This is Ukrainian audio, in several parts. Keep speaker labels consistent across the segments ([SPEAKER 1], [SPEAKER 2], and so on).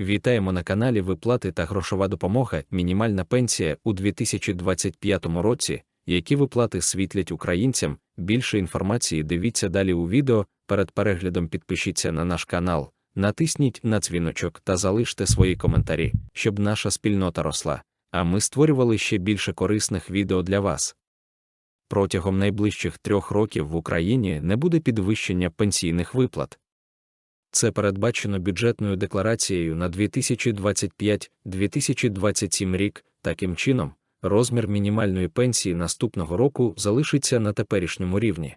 [SPEAKER 1] Вітаємо на каналі Виплати та грошова допомога. Мінімальна пенсія у 2025 році. Які виплати світлять українцям? Більше інформації дивіться далі у відео. Перед переглядом підпишіться на наш канал, натисніть на дзвіночок та залиште свої коментарі, щоб наша спільнота росла. А ми створювали ще більше корисних відео для вас. Протягом найближчих трьох років в Україні не буде підвищення пенсійних виплат. Це передбачено бюджетною декларацією на 2025-2027 рік. Таким чином, розмір мінімальної пенсії наступного року залишиться на теперішньому рівні.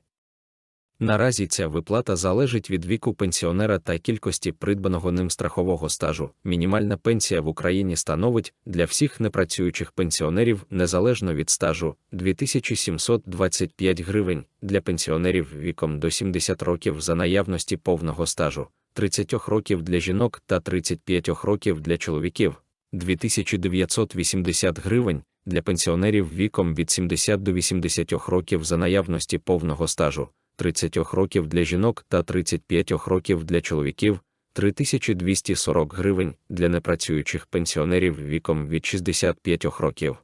[SPEAKER 1] Наразі ця виплата залежить від віку пенсіонера та кількості придбаного ним страхового стажу. Мінімальна пенсія в Україні становить для всіх непрацюючих пенсіонерів незалежно від стажу 2725 гривень для пенсіонерів віком до 70 років за наявності повного стажу, 30 років для жінок та 35 років для чоловіків, 2980 гривень для пенсіонерів віком від 70 до 80 років за наявності повного стажу. 30 років для жінок та 35 років для чоловіків, 3240 гривень для непрацюючих пенсіонерів віком від 65 років.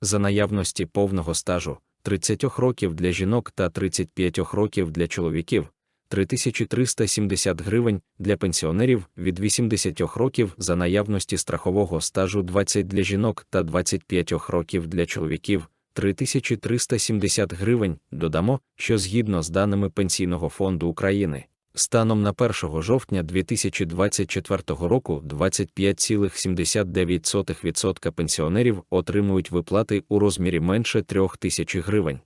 [SPEAKER 1] За наявності повного стажу 30 років для жінок та 35 років для чоловіків, 3370 гривень для пенсіонерів від 80 років за наявності страхового стажу 20 для жінок та 25 років для чоловіків. 3370 гривень, додамо, що згідно з даними Пенсійного фонду України, станом на 1 жовтня 2024 року 25,79% пенсіонерів отримують виплати у розмірі менше 3 тисяч гривень.